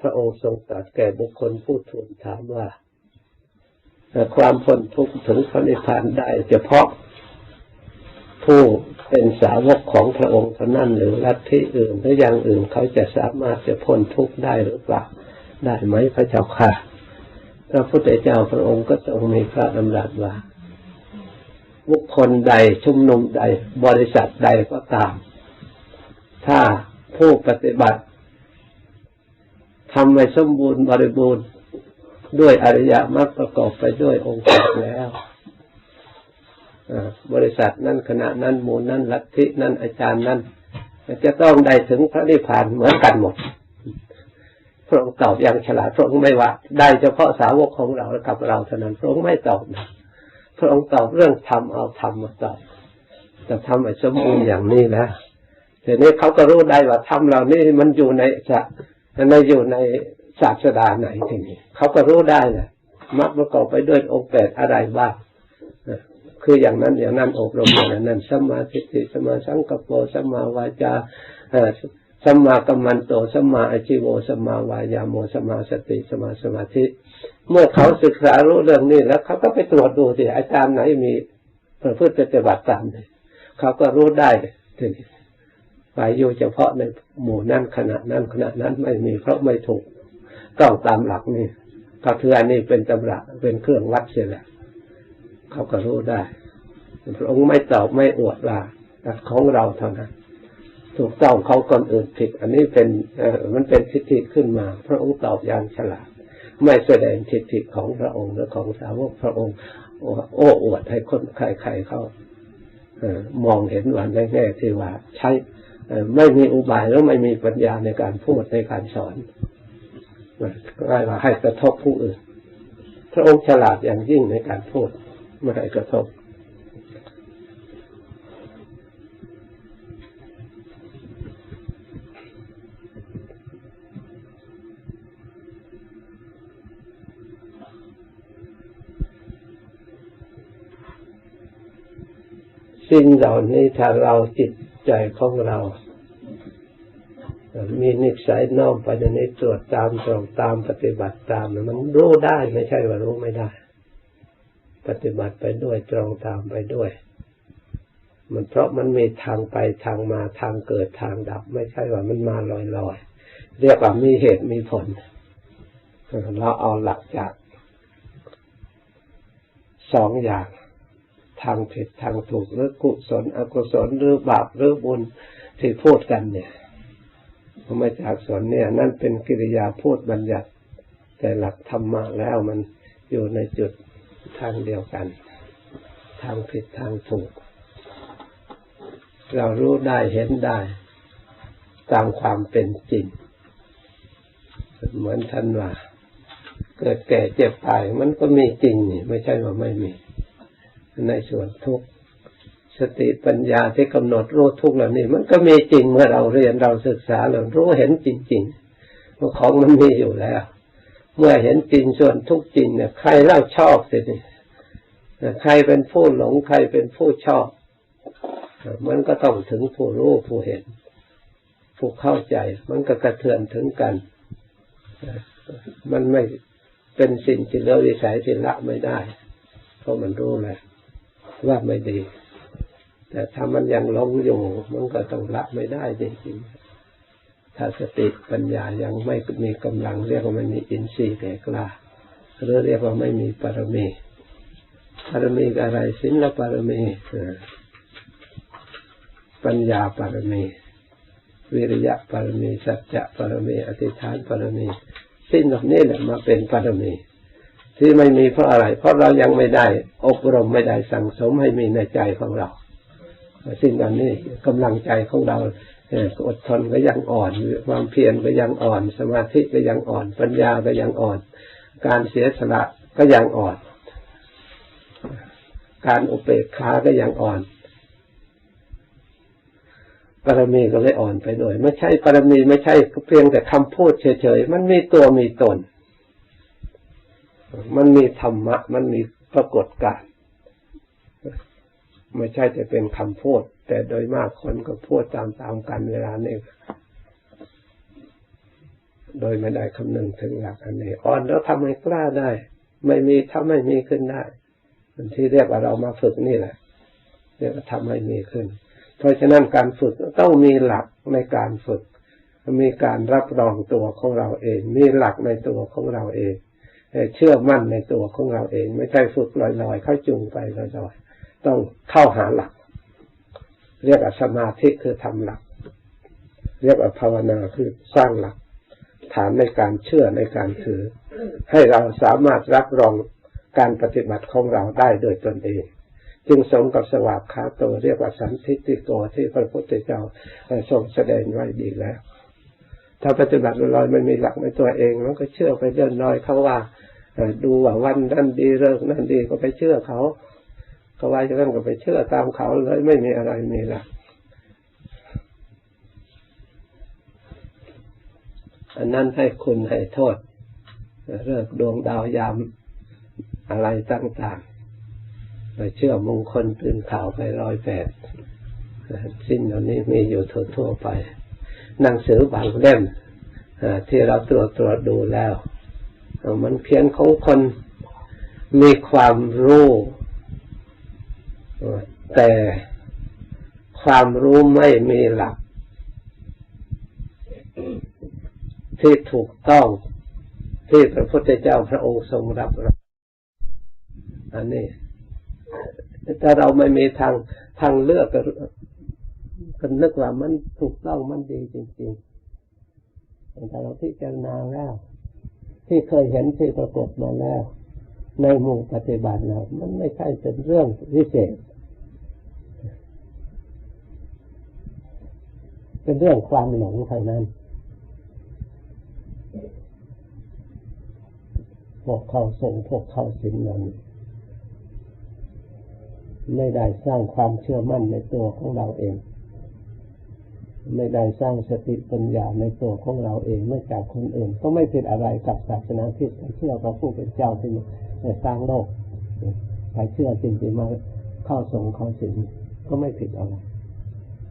พระองค์ทรงตรัสแก่บุคคลผู้ทูลถามว่าความพ้นทุกข์ถึงพระนิพพานได้เฉพาะผู้เป็นสาวกของพระองค์เท่านั้นหรือลัทธิอื่นหรืออย่างอื่นเขาจะสามารถจะพ้นทุกข์ได้หรือเปล่าได้ไหมพระเจ้าค่ะ พระพุทธเจ้าพระองค์ก็ทรงมีพระดำรัสว่า บุคคลใดชุมนุมใดบริษัทใดก็ตาม ถ้าผู้ปฏิบัติ ทำให้สมบูรณ์บริบูรณ์ด้วยอริยมรรคประกอบไปด้วยองค์แปดแล้วบริษัทนั้นขณะนั้นมูลนั้นลัทธินั้นอาจารย์นั้นจะต้องได้ถึงพระนิพพานเหมือนกันหมดพระองค์ตอบอย่างฉลาดพระองค์ไม่ว่า ได้เฉพาะสาวกของเรากับเราเท่านั้นพระองค์ไม่ตอบนะพระองค์ตอบเรื่องธรรมเอาธรรมมาตอบแต่ทำให้สมบูรณ์อย่างนี้นะทีนี้เขาก็รู้ได้ว่าธรรมเรานี่มันอยู่ในจะ ในอยู่ในศาสดาไหนทีนี้เขาก็รู้ได้นะมักประกอบไปด้วยองค์แปดอะไรบ้างคืออย่างนั้นอย่างนั้นอบรมอย่างนั้นสัมมาทิฏฐิสัมมาสังกัปโปสัมมาวาจาสัมมากัมมันโตสัมมาอาชิโวสัมมาวายาโมสัมมาสติสัมมาสมาธิ เมื่อเขาศึกษารู้เรื่องนี้แล้วเขาก็ไปตรวจดูสิอาจารย์ไหนมีประพฤติปฏิบัติตามเลยเขาก็รู้ได้ทีนี้ ไปอยู่เฉพาะในหมู่นั้นขณะนั้นขณะนั้นไม่มีเพราะไม่ถูกต้องตามหลักนี่ก็คืออันนี้เป็นตำราเป็นเครื่องวัดเสียแหละเขาก็รู้ได้พระองค์ไม่ตอบไม่อวดว่าของเราเท่านั้นถูกต้องของคนอื่นผิด อันนี้เป็นเออมันเป็นทิฏฐิขึ้นมา พระองค์ตอบอย่างฉลาด ไม่แสดงทิฏฐิของพระองค์หรือของสาวกพระองค์ โอ้อวดให้คนใครๆเขามองเห็นวันแง่ที่ว่าใช้ ไม่มีอุบายแล้วไม่มีปัญญาในการพูดในการสอนไม่ว่าให้กระทบผู้อื่น พระองค์ฉลาดอย่างยิ่งในการพูดไม่ให้กระทบสิ่งเหล่านี้ถ้าเราจิต ใจของเรา มีนิสัยน้อมไปในนี้ตรวจตามตรองตามปฏิบัติตาม มันรู้ได้ไม่ใช่ว่ารู้ไม่ได้ ปฏิบัติไปด้วยตรองตามไปด้วย มันเพราะมันมีทางไปทางมาทางเกิดทางดับ ไม่ใช่ว่ามันมาลอยๆเรียกว่ามีเหตุมีผล เราเอาหลักจากสองอย่าง ทางผิดทางถูกหรือกุศลอกุศลหรือบาปหรือบุญที่พูดกันเนี่ยมาจากสนเนี่ย นั่นเป็นกิริยาพูดบัญญัติ แต่หลักธรรมะแล้วมันอยู่ในจุดทางเดียวกัน ทางผิดทางถูก เรารู้ได้เห็นได้ ตามความเป็นจริง เหมือนท่านว่า เกิดแก่เจ็บตายมันก็มีจริงนี่ไม่ใช่ว่าไม่มี ในส่วนทุกข์สติปัญญาที่กำหนดรู้ทุกข์เหล่านี้ มันก็มีจริงเมื่อเราเรียนเราศึกษาเรารู้เห็นจริงๆว่าของมันมีอยู่แล้ว เมื่อเห็นจริงส่วนทุกจริงเนี่ยใครเล่าชอบสินี่ใครเป็นผู้หลงใครเป็นผู้ชอบ มันก็ต้องถึงผู้รู้ผู้เห็น ผู้เข้าใจ มันก็กระเทือนถึงกัน มันไม่เป็นสิ่งที่เราวิสัยที่ละไม่ได้ เพราะมันรู้แหละ ว่าไม่ดี แต่ถ้ามันยังหลงอยู่ มันก็ต้องละไม่ได้จริงๆถ้าสติปัญญายังไม่มีกำลังเรียกว่าไม่มีอินทรีย์แก่กล้าหรือเรียกว่าไม่มีปรมีปรมีอะไรสิละปรมีปัญญาปรมีวิริยะปรมีสัจจะปรมีอธิษฐานปรมีสิ้นเหล่านี้แหละมาเป็นปรมี ที่ไม่มีเพราะอะไร เพราะเรายังไม่ได้ อบรมไม่ได้สั่งสมให้มีในใจของเราสิ่งอันนี้กำลังใจของเราอดทนก็ยังอ่อน ความเพียรก็ยังอ่อน สมาธิก็ยังอ่อน ปัญญาก็ยังอ่อน การเสียสละก็ยังอ่อน การอุเบกขาก็ยังอ่อนปรมีก็เลยอ่อนไปด้วย ไม่ใช่ปรมีไม่ใช่เพียงแต่คำพูดเฉยๆ มันมีตัวมีตน มันมีธรรมะ มันมีปรากฏการไม่ใช่แต่เป็นคำพูด แต่โดยมากคนก็พูดตามๆกันเวลานี้โดยไม่ได้คำนึงถึงหลักอันนี้อ่อนแล้วทำให้กล้าได้ ไม่มีทำให้มีขึ้นได้ที่เรียกว่าเรามาฝึกนี่แหละเรียกว่าทำให้มีขึ้น เพราะฉะนั้นการฝึกต้องมีหลักในการฝึก มีการรับรองตัวของเราเอง มีหลักในตัวของเราเอง เชื่อมั่นในตัวของเราเอง ไม่ใช่ฝึกลอยๆ เข้าจูงไปลอยๆ ต้องเข้าหาหลัก เรียกว่าสมาธิคือทำหลัก เรียกว่าภาวนาคือสร้างหลัก ฐานในการเชื่อในการถือ ให้เราสามารถรับรองการปฏิบัติของเราได้โดยตนเอง จึงสมกับสวากขาโตเรียกว่าสันทิติโกที่พระพุทธเจ้าทรงแสดงไว้ดีแล้ว ถ้าปฏิบัติลอยไม่มีหลักในตัวเอง มันก็เชื่อไปเดินลอยเขาว่าดูว่าวันนั้นดีเลิกนั้นดีก็ไปเชื่อเขาเขาว่าจะนั้นก็ไปเชื่อตามเขาเลยไม่มีอะไรมีหลักอันนั้นให้คุณให้โทษเลิกดวงดาวยามอะไรต่างๆไปเชื่อมงคลตื่นข่าวไปร้อยแปดสิ้นเหล่านี้มีอยู่ทั่วๆไป หนังสือบางเล่มที่เราตรวจตรวจดูแล้วมันเขียนของคนมีความรู้แต่ความรู้ไม่มีหลัก ที่ถูกต้องที่พระพุทธเจ้าพระองค์ทรงรับอันนี้ถ้าเราไม่มีทางทางเลือก ก็นึกว่ามันถูกต้องมันดีจริงๆแต่เราพิจารณาแล้ว ที่เคยเห็นที่ปรากฏมาแล้ว ในหมู่ปฏิบัติแล้วมันไม่ใช่เป็นเรื่องพิเศษ เป็นเรื่องความหลงเท่านั้นพวกเขาส่งพวกเขาสินนั้นไม่ได้สร้างความเชื่อมั่นในตัวของเราเอง ไม่ได้สร้างสติปัญญาในตัวของเราเองไม่จากคนอื่น ก็ไม่ผิดอะไรกับศาสนาที่เชื่อพระผู้เป็นเจ้าที่สร้างโลกใครเชื่อจริงๆมาเข้าส่งเข้าสิงก็ไม่ผิดอะไร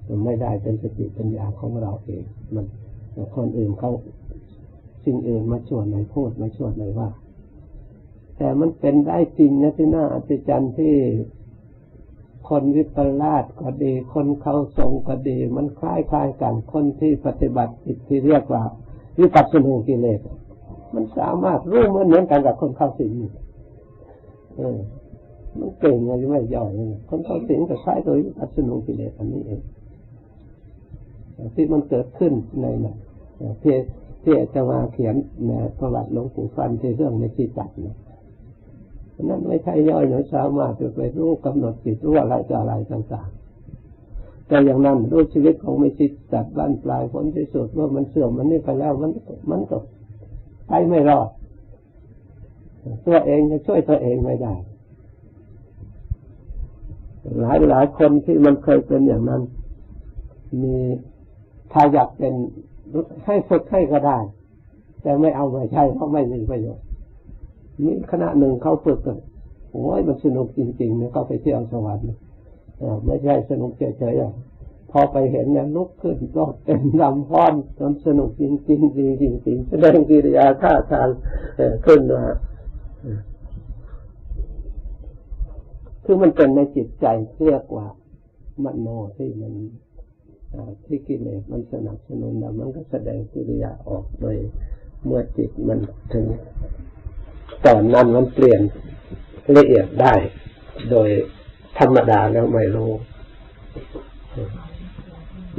มันไม่ได้เป็นสติปัญญาของเราเอง มันคนอื่นเขาสิ่งอื่นมาชวนในพูดมาชวนในว่า แต่มันเป็นได้จริงนะที่น่าอัศจรรย์ที่ คนวิปลาสก็ดี คนเข้าทรงก็ดี มันคล้ายคล้ายกัน คนที่ปฏิบัติจิตที่เรียกว่าวิปัสสนูกิเลส มันสามารถรู้เหมือนเหมือนกันกับคนเข้าสิงเออ มันเก่งเลยไม่ย่อยคนเข้าสิงก็คล้ายตัววิปัสสนูกิเลสอันนี้เองที่มันเกิดขึ้นในนะที่ที่จะมาเขียนในประวัติหลวงปู่ฟันที่เรื่องในที่จัดเนี่ย นั่นไม่ใช่ย่อยหนูสามารถจะไปรู้กำหนดจิตรู้อะไรจะอะไรต่างๆ แต่อย่างนั้นรู้ชีวิตของไม่ชิดจัดบ้านปลายผลที่สุดว่ามันเสื่อมมันนี่ไปแล้วมันมันก็ไปไม่รอด ตัวเองจะช่วยตัวเองไม่ได้ หลายหลายคนที่มันเคยเป็นอย่างนั้น มีถ้าอยากเป็นให้ฝึกให้ก็ได้ แต่ไม่เอาไม่ใช่เพราะไม่มีประโยชน์ นี่ขณะหนึ่งเขาฝึกกันโอ้ยมันสนุกจริงๆเนี่ยเขาไปเที่ยวสวรรค์ไม่ใช่สนุกเฉยๆพอไปเห็นเนี่ยลุกขึ้นก็เป็นลำพ้อนมันสนุกจริงๆดีจริงๆแสดงกิริยาท่าทางขึ้นมาคือมันเป็นในจิตใจเรียกว่ามโนที่มันที่กิเลสมันสนับสนุนแล้วมันก็แสดงกิริยาออกโดยเมื่อจิตมันถึง ตอนนั้นมันเปลี่ยนละเอียดได้ โดยธรรมดาแล้วไม่รู้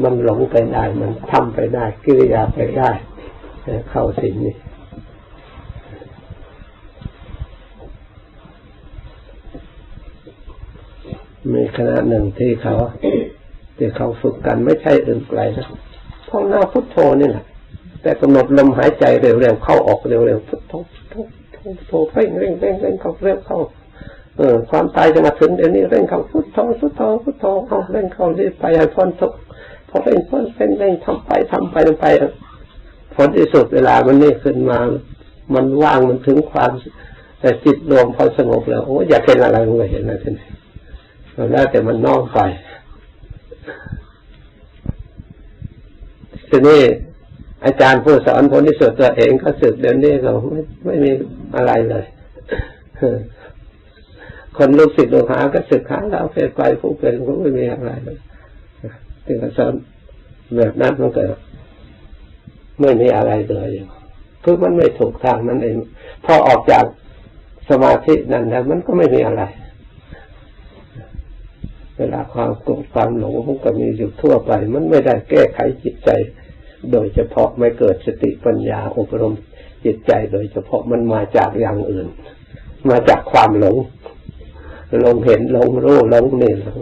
มันหลงไปได้ มันทำไปได้ กิริยาไปได้ เข้าสิ่งนี้มีคณะหนึ่งที่เขาที่เขาฝึกกันไม่ใช่อื่นไกลนะท่องหน้าพุทโธนี่แหละแต่กำหนดลมหายใจเร็วๆเข้าออกเร็วๆพุทโธพุทโธ เร่งเร่งเร่งเร่งเข้าเร่งเข้าเออความตายจะมาถึงเดี๋ยวนี้เร่งเข้าพุทโธพุทโธพุทโธเขาเร่งเข้ารีบไปให้พ้นทุกพอเร่งพ้นเร่งเร่งทำไปทำไปทำไปผลที่สุดเวลามันนี่ขึ้นมา มันว่างมันถึงความ แต่จิตรวมพอสงบแล้วโอ้อยากเห็นอะไรมันก็เห็นนะทีนี้แล้วแต่มันนอกไปทีนี้ อาจารย์ผู้สอนคนที่สุดตัวเองก็สึกเดี๋ยวนี้ก็ไม่ไม่มีอะไรเลยคนลูกศิษย์ลูกหาก็ศึกหาแล้วเป็นไปผู้เป็นก็ไม่มีอะไรเลยถึงสอนแบบนั้นมันก็ไม่มีอะไรเลยคือมันไม่ถูกทางนั่นเองพอออกจากสมาธินั้นแล้วมันก็ไม่มีอะไร เวลาความโกรธความหลงมันก็มีอยู่ทั่วไป มันไม่ได้แก้ไขจิตใจ โดยเฉพาะไม่เกิดสติปัญญาอบรมจิตใจ โดยเฉพาะมันมาจากอย่างอื่น มาจากความหลงหลงเห็นหลงรู้หลงนี่หลง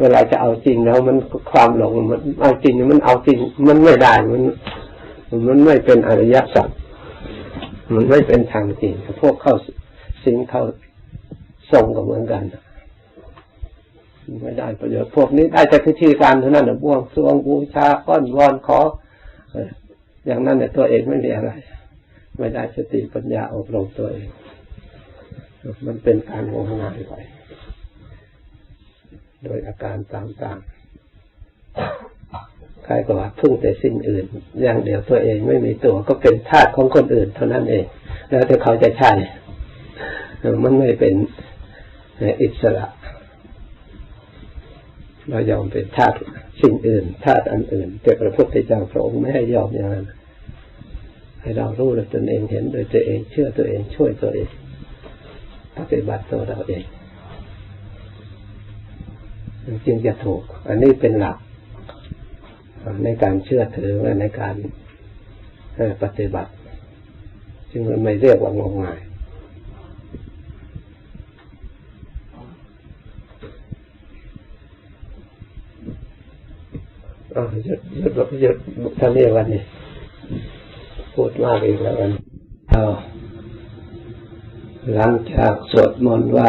เวลาจะเอาจริงแล้ว มันความหลงมันเอาจริงมันเอาจริง มันไม่ได้มัน มันไม่เป็นอริยสัจมันไม่เป็นทางจริงพวกเข้าสิงเข้าทรงก็เหมือนกัน ไม่ได้ประโยชน์พวกนี้ได้แต่พิธีการเท่านั้นนะบวงสรวงบูชาก้อนวอนขออย่างนั้นเนี่ยตัวเองไม่มีอะไร ไม่ได้สติปัญญาอบรมตัวเอง มันเป็นการงมงายไปโดยอาการต่างๆใครก็ว่าพึ่งแต่สิ่งอื่น อย่างเดียวตัวเองไม่มีตัวก็เป็นทาสของคนอื่น เท่านั้นเอง แล้วแต่เขาจะใช่มันไม่เป็นอิสระ เรายอมเป็นทาสสิ่งอื่นทาสอันอื่น แต่พระพุทธเจ้าพระองค์ไม่ให้ยอมอย่างนั้นให้เรารู้โดยตนเองเห็นโดยตัวเองเชื่อตัวเองช่วยตัวเองปฏิบัติตัวเราเองจึงจะถูก อันนี้เป็นหลัก ในการเชื่อถือและในการปฏิบัติ จึงไม่เรียกว่างมงายอ๋อ หยุดหยุดหยุดท่านนี้วันนี้พูดมากอีกแล้ววันเอาหลังจากสวดมนต์ไหว้